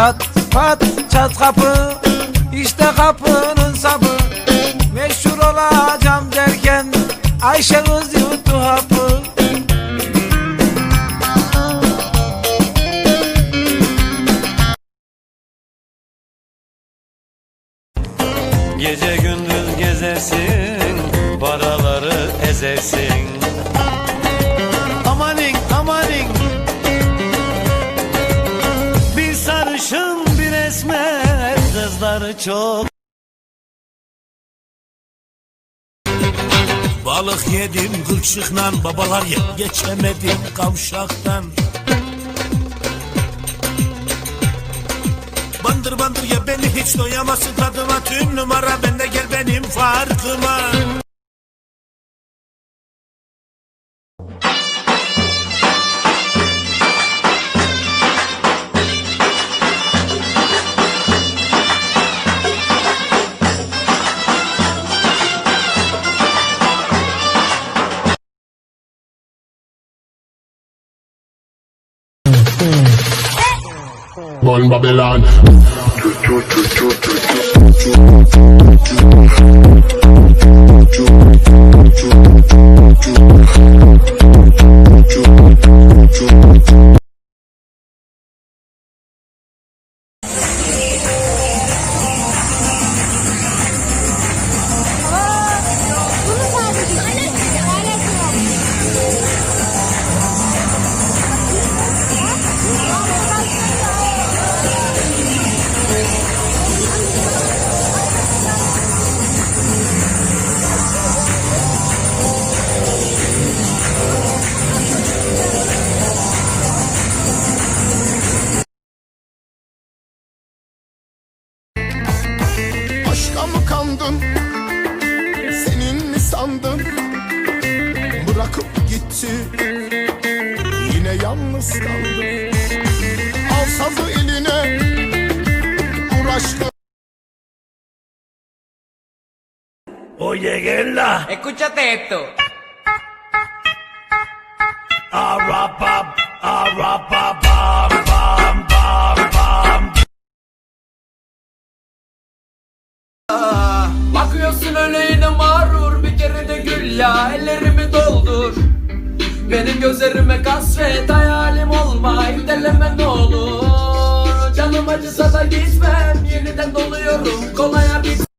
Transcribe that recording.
Çat pat çat kapı. İşte kapının sapı. Meşhur olacağım derken Ayşe kız yuttu hapı. Gece gündüz gezersin Paraları ezersin Kızları çok. Balık yedim kılçıkla babalar ye. Geçemedim kavşaktan. Bandır bandır ya beni hiç doyamazsın tadıma. Tüm numara bende gel benim farkıma Gun Babylon. Aşka mı kandın? Senin mi sandın? Bırakıp gitti Yine yalnız kaldın Al sazı eline Uğraştı Oye gela Escúchate esto. Arapap Bakıyorsun öyle mağrur bir kere de gül ya ellerimi doldur. Benim gözlerime kasvet hayalim olma ilerleme ne olur. Canım acısa da gitmem yeniden doluyorum kolaya bir